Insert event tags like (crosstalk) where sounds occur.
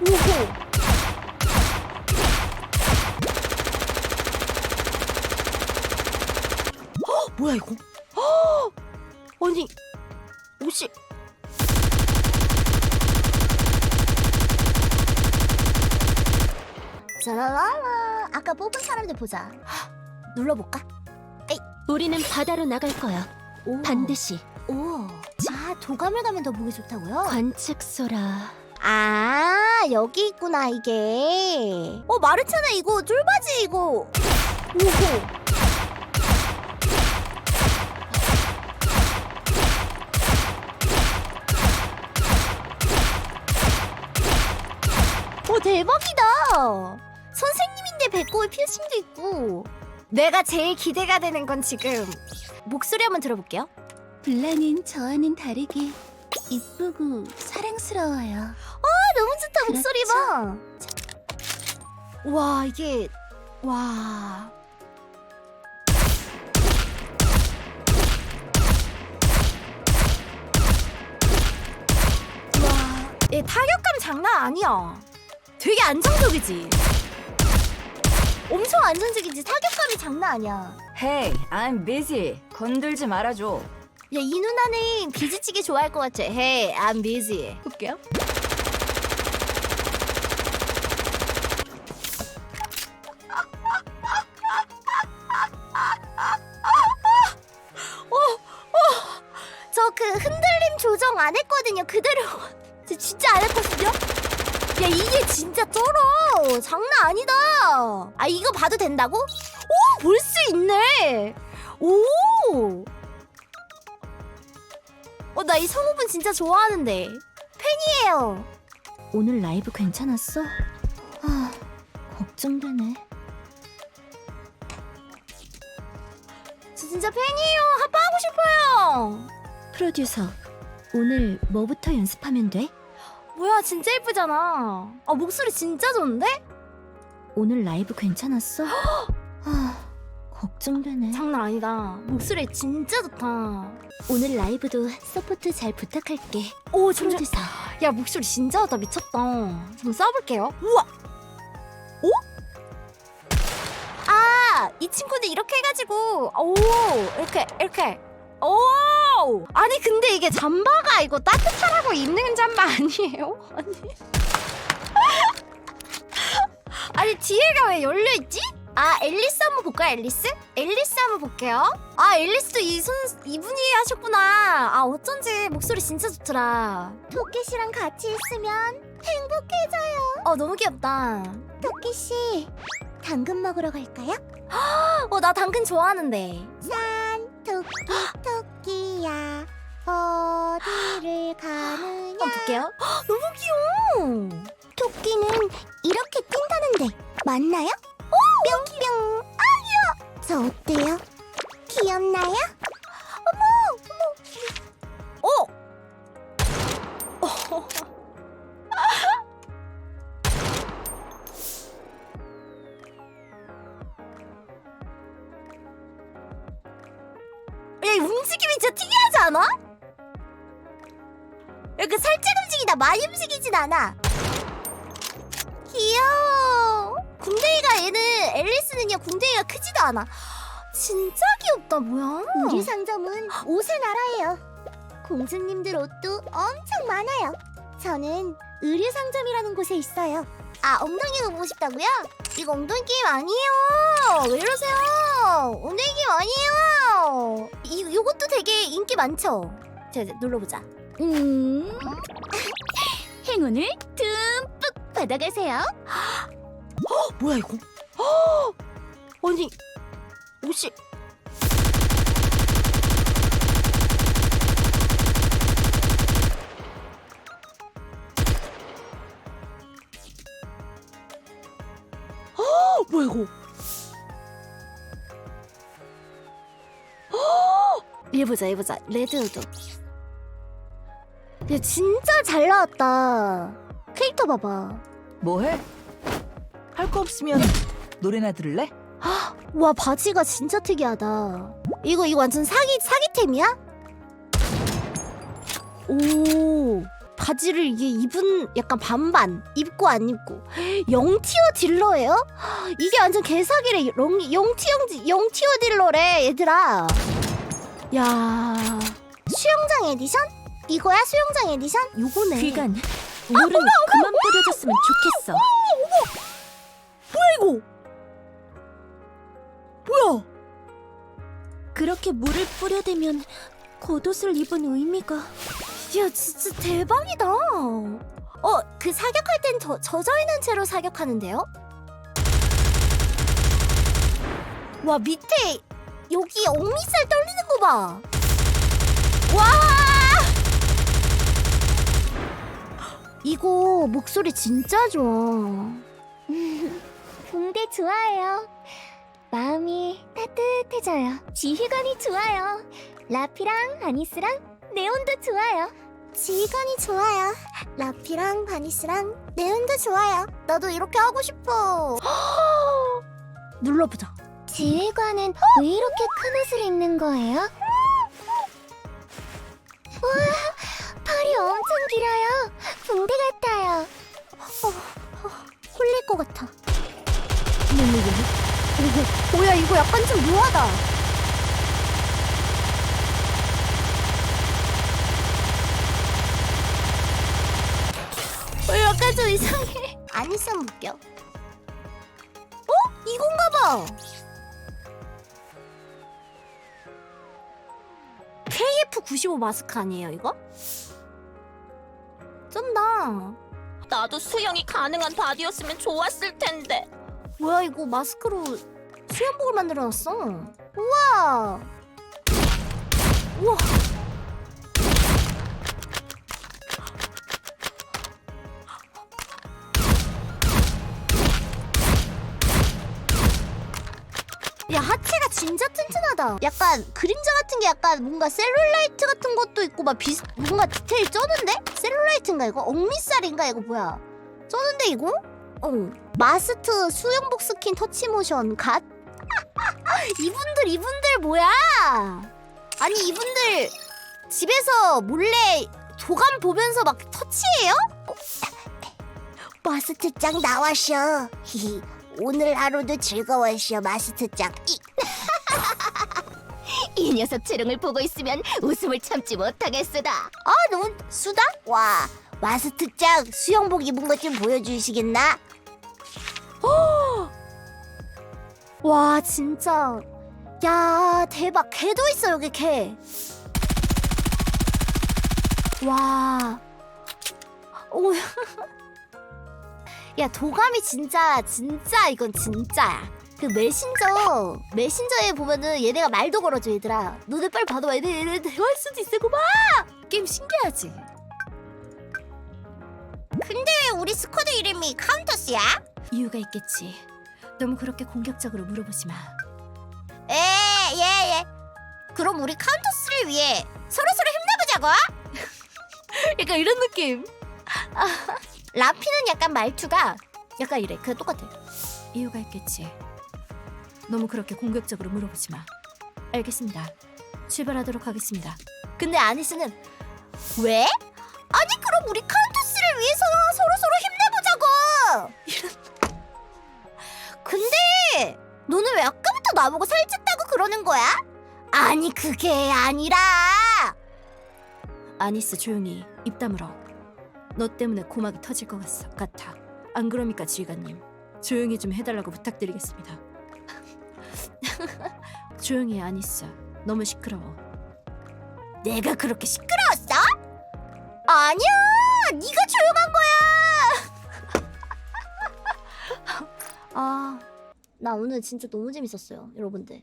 오호. 헉, 뭐야 이거? 헉! 아니 옷이 짜라라라 아까 뽑은 사람들 보자 헉, 눌러볼까? 우리는 바다로 나갈 거야. 오. 반드시 오. 아 도감을 가면 더 보기 좋다고요? 관측소라. 아 여기 있구나 이게. 어 마르차나 이거 쫄바지 이거. 오호. 오 대박이다. 선생님인데 배꼽에 피어싱도 있고. 내가 제일 기대가 되는 건 지금 목소리 한번 들어볼게요. 블라는 저와는 다르게 이쁘고 사랑스러워요. 너무 좋다 목소리 봐. 와 이게 와. 와, 얘 타격감 장난 아니야. 되게 안정적이지. 엄청 안정적이지. 타격감이 장난 아니야. Hey, I'm busy. 건들지 말아줘. 야, 이 누나는 비지찌개 좋아할 것 같아. Hey, I'm busy. 볼게요. 조정 안 했거든요. 그대로 (laughs) 저 진짜 안 했거든요. 야 이게 진짜 쩔어. 장난 아니다. 아 이거 봐도 된다고? 오 볼 수 있네. 오. 어 나 이 성우분 진짜 좋아하는데 팬이에요. 오늘 라이브 괜찮았어? 아, 걱정되네. 저 진짜 팬이에요. 합방하고 싶어요. 프로듀서, 오늘 뭐부터 연습하면 돼? 뭐야 진짜 예쁘잖아. 아 목소리 진짜 좋은데? 오늘 라이브 괜찮았어? (gasps) 아, 걱정되네. 장난 아니다. 목소리 진짜 좋다. 오늘 라이브도 서포트 잘 부탁할게. 오 진짜 프로듀서. 야 목소리 진짜 좋다 미쳤다 좀 써볼게요 우와 오? 아이 친구들 이렇게 해가지고 오 이렇게 이렇게 오 아니 근데 이게 잠바가 이거 따뜻하라고 입는 잠바 아니에요? (laughs) 아니. (laughs) 아니 뒤에가 왜 열려있지? 아 앨리스 한번 볼까요 앨리스? 앨리스 한번 볼게요. 아 앨리스도 이손 이분이 하셨구나. 아 어쩐지 목소리 진짜 좋더라. 토끼 씨랑 같이 있으면 행복해져요. 어 너무 귀엽다. 토끼 씨 당근 먹으러 갈까요? (gasps) 어나 당근 좋아하는데. 산 토끼 토끼야 어디를 가느냐? 한번 볼게요? 헉, 너무 귀여워. 토끼는 이렇게 뛴다는데 맞나요? 오! 뿅뿅. 아 귀여워. 저 어때요? 귀엽나요? (gasps) 어머 어머. 어 (laughs) 야, 이 움직임이 진짜 특이하지 않아? 이렇게 살짝 움직이다 많이 움직이진 않아. 귀여워. 궁뎅이가 얘는 앨리스는요 궁뎅이가 크지도 않아. 진짜 귀엽다 뭐야? 우리 상점은 옷의 나라예요. 공주님들 옷도 엄청 많아요. 저는 의류 상점이라는 곳에 있어요. 아 엉덩이가 보고 싶다고요? 이거 엉덩이 게임 아니에요. 왜 이러세요? 요것도 되게 인기 많죠. 자 이제 눌러보자. 음. (laughs) 행운을 듬뿍 받아가세요. 뭐야 이거? 헉! 아니 옷이 헉! 뭐야 이거? 헉! 얘 보자 얘 보자 레드우드 얘 진짜 잘 나왔다 캐릭터 봐봐 뭐해? 할 거 없으면 노래나 들을래? 와 바지가 진짜 특이하다. 이거 이거 완전 사기 사기템이야? 오 바지를 이게 입은 약간 반반 입고 안 입고 (gasps) 영티어 딜러예요? (gasps) 이게 완전 개사기래 영, 영티어 영티어 딜러래 얘들아 야. 수영장 에디션? 이거야 수영장 에디션? 요거네. 귀간. 물은 그만 뿌려줬으면 좋겠어. 이거? 뭐야? 그렇게 물을 뿌려대면 겉옷을 입은 의미가. 야 진짜 대박이다. 어 그 사격할 땐 저, 젖어 있는 채로 사격하는데요? 와 밑에 여기 억미살 떨리는 거 봐 와 이거 목소리 진짜 좋아 (laughs) 붕대 좋아해요. 마음이 따뜻해져요. 지휘관이 좋아요. 라피랑 바니스랑 네온도 좋아요. 지휘관이 좋아요. 라피랑 바니스랑 네온도 좋아요. 나도 이렇게 하고 싶어 (gasps) 눌러보자 지휘관은 왜 이렇게 큰 옷을 입는 거예요? 와, 팔이 엄청 길어요. 붕대 같아요. 홀릴 것 같아. (laughs) 뭐야 이거 약간 좀 묘하다. 어, 약간 좀 이상해. 안 있으면 웃겨. 어? 이건가 봐. KF95 마스크 아니에요 이거? 쩐다. 나도 수영이 가능한 바디였으면 좋았을 텐데. 뭐야 이거 마스크로 수영복을 만들어놨어 우와 우와 야 하체가 진짜 튼튼하다 약간 그림자 같은 게 약간 뭔가 셀룰라이트 같은 것도 있고 막 비슷 뭔가 디테일 쩌는데? 셀룰라이트인가 이거? 억미살인가 이거 뭐야 쩌는데 이거? 어 마스트 수영복 스킨 터치 모션 갓? (laughs) 이분들 이분들 뭐야? 아니 이분들 집에서 몰래 도감 보면서 막 터치해요? 마스터짱 나왔쇼. (laughs) 히히. 오늘 하루도 즐거웠쇼 마스터짱. 이, (laughs) 이 녀석 재롱을 보고 있으면 웃음을 참지 못하겠으다. 아, 넌 수다? 와, 마스터짱 수영복 입은 것 좀 보여주시겠나? 와 진짜 야 대박 개도 있어 여기 개. 와. 오. 야 도감이 진짜 진짜 이건 진짜야. 그 메신저 메신저에 보면은 얘네가 말도 걸어줘 얘들아. 너네 빨리 받아봐 얘네 얘네 대화할 수도 있어 고마. 게임 신기하지. 근데 우리 스쿼드 이름이 카운터스야? 이유가 있겠지. 너무 그렇게 공격적으로 물어보지 마. 에, 예, 예. 그럼 우리 카운터스를 위해 서로서로 힘내보자고. (laughs) 약간 이런 느낌. (laughs) 아, 라피는 약간 말투가 약간 이래. 그냥 똑같아. 이유가 있겠지. 너무 그렇게 공격적으로 물어보지 마. 알겠습니다. 출발하도록 하겠습니다. 근데 아니스는 왜? 아니 그럼 우리 카운터스를 위해서 서로 서로 힘내보자고. 근데 너는 왜 아까부터 나보고 살쪘다고 그러는 거야? 아니 그게 아니라 아니스 조용히 입 다물어. 너 때문에 고막이 터질 것 같, 같아. 안 그럽니까 지휘관님? 조용히 좀 해달라고 부탁드리겠습니다. (laughs) 조용히 해 아니스. 너무 시끄러워. 내가 그렇게 시끄러웠어? 아니야, 네가 조용한 거야. (laughs) 아, 나 오늘 진짜 너무 재밌었어요, 여러분들.